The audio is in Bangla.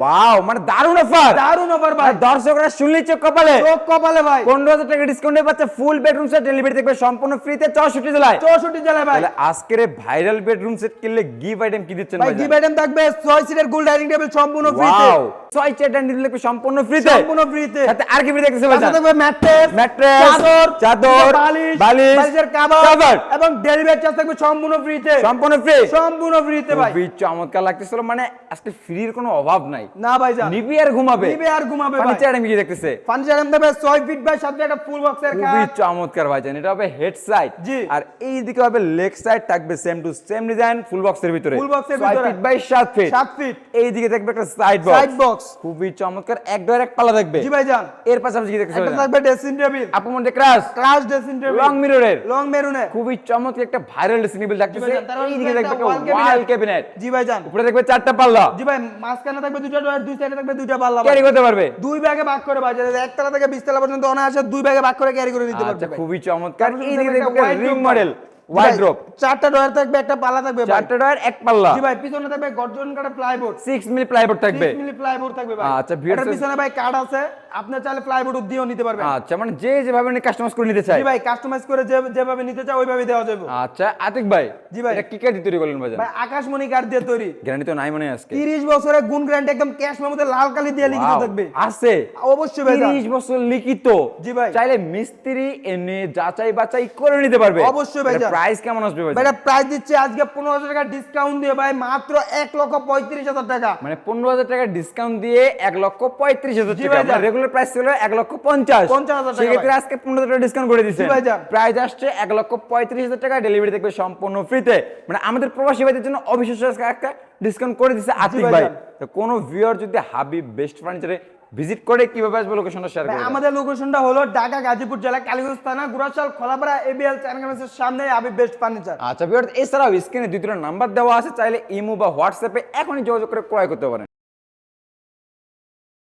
ওয়াও মানে দারুণ অফার দারুণ অফার ভাই। দর্শকরা শুনলেই চোখ কপালে। চোখ কপালে ভাই। পনেরো হাজার টাকা ডিসকাউন্টে পাচ্ছে ফুল বেডরুম সেট ডেলিভারি থাকবে সম্পূর্ণ ফ্রিতে চৌষট্টি জেলায়। চৌষট্টি জেলায় ভাই। আজকের ভাইরাল বেডরুম সেট কিনলে গিফট আইটেম কি দিচ্ছেন ভাই গিফট আইটেম থাকবে ছয় সিটের গোল ডাইনিং টেবিল সম্পূর্ণ ফ্রিতে ওয়াও ছয় চেয়ার ডাইনিং টেবিল থাকবে সম্পূর্ণ ফ্রিতে সম্পূর্ণ ফ্রিতে সাথে আর কি ফ্রি দেখতেছে ভাই থাকবে ম্যাট্রেস ম্যাট্রেস, চাদর চাদর, বালিশ বালিশ, বালিশের কভার কভার। এবং ডেলিভারি চার্জ থাকবে সম্পূর্ণ ফ্রিতে সম্পূর্ণ ফ্রি সম্পূর্ণ ফ্রিতে ভাই। চমৎকার লাগতেছিল। মানে আজকে ফ্রির কোনো অভাব নাই। না ভাই জান নিবি আর ঘুমাবে। নিবে আর ঘুমাবে ভাই। ফার্নিচার আইটেম কি দেখতেছে? ফার্নিচার আইটেম থাকবে 6 ফিট বাই সাথে একটা ফুল বক্সের খুবই খাট চমৎকার ভাইজান। এটা হবে হেড সাইড। আর এই দিকে হবে লেগ সাইড থাকবে same to same design full বক্সের ভিতরে। এর ছয় ভিতরে। ফিট বাই 7 ফিট 7 ফিট এই দিকে থাকবে একটা সাইড বক্স সাইড বক্স খুবই চমৎকার। এক ডোর এক পাল্লা থাকবে জি ভাই জান এর পাশাপাশি কি দেখতেছে ভাইজান? থাকবে ড্রেসিং টেবিল আপু মধ্যে ক্রাশ ক্লাস ড্রেসিং টেবিল লং মিররের লং মেরুনে খুবই চমৎকার একটা ভাইরাল ড্রেসিং টেবিল থাকতেছে এই দিকে wall ওয়াল ক্যাবিনেট জি ভাই জান উপরে দেখবে চারটা পাল্লা। জি ভাই মাঝখানে থাকবে দুটো ডয়ার দুই সাইডে থাকবে দুইটা পাল্লা ক্যারি করতে পারবে। দুই ব্যাগে ভাগ করে ভাই একতলা থেকে বিশতলা পর্যন্ত অনায়াসে দুই ব্যাগে ভাগ করে ক্যারি করে নিতে পারবে। আচ্ছা খুবই চমৎকার। এই দিকে রিং মডেল চারটা ডয়ার থাকবে একটা পাল্লা থাকবে চারটা ডয়ার এক পাল্লা। জি ভাই পিছনে থাকবে গর্জন কাটা প্লাইবোর্ড 6 মিলি প্লাইবোর্ড থাকবে। মিলি প্লাইবোর্ড থাকবে ভাই। আচ্ছা, পিছনে ভাই কার্ড আছে। আপনি চাইলে প্লাইবোর্ড দিয়েও নিতে পারবেন। আচ্ছা মানে যে যেভাবে কাস্টমাইজ করে নিতে চাই জি ভাই কাস্টমাইজ করে যে যেভাবে নিতে চাও ওইভাবে দেওয়া যাবে আচ্ছা আতিক ভাই জি ভাই। এটা কি কাটি তৈরি করলেন ভাই ভাই আকাশমণি কার্ড দিয়ে তৈরি। গ্যারান্টি তো নাই মনে আজকে। 30 বছরের গুণ গ্যারান্টি একদম ক্যাশ মেমোতে লাল কালি দিয়ে লিখিত থাকবে। আছে। অবশ্যই ভাই 30 বছর লিখিত। জি ভাই। চাইলে মিস্ত্রি এনে যাচাই বাছাই করে নিতে পারবে। অবশ্যই ভাই প্রাইস কেমন আসবে ভাই ভাই এটা প্রাইস দিচ্ছে আজকে পনেরো হাজার টাকা ডিসকাউন্ট দিয়ে ভাই মাত্র এক লক্ষ পঁয়ত্রিশ হাজার টাকা। মানে পনেরো হাজার টাকা ডিসকাউন্ট দিয়ে এক লক্ষ পঁয়ত্রিশ হাজার জি টাকা। ভাই জান। প্রাইস ছিল এক লক্ষ পঞ্চাশ। সেক্ষেত্রে আজকে পনেরো টাকা ডিসকাউন্ট করে দিচ্ছে। প্রাইস আসছে এক লক্ষ পঁয়ত্রিশ হাজার টাকা ডেলিভারি সম্পূর্ণ ফ্রিতে মানে আমাদের প্রবাসী ভাইদের জন্য অবিশ্বাস্য একটা ডিসকাউন্ট করে দিচ্ছে আতিক ভাই। তো কোনো ভিউয়ার যদি হাবিব বেস্ট ফার্নিচারে ভিজিট করে কীভাবে আসবে লোকেশনটা শেয়ার আমাদের লোকেশনটা হলো ঢাকা গাজীপুর জেলা কালীগঞ্জ থানা গুরাশাল খোলাপাড়া এবিএল চ্যানেলের সামনে আবি বেস্ট ফার্নিচার আচ্ছা ভিউয়ার এছাড়াও স্ক্রিনে দুই দুটো নাম্বার দেওয়া আছে চাইলে ইমো বা হোয়াটসঅ্যাপে এখনই যোগাযোগ করে ক্রয় করতে পারেন।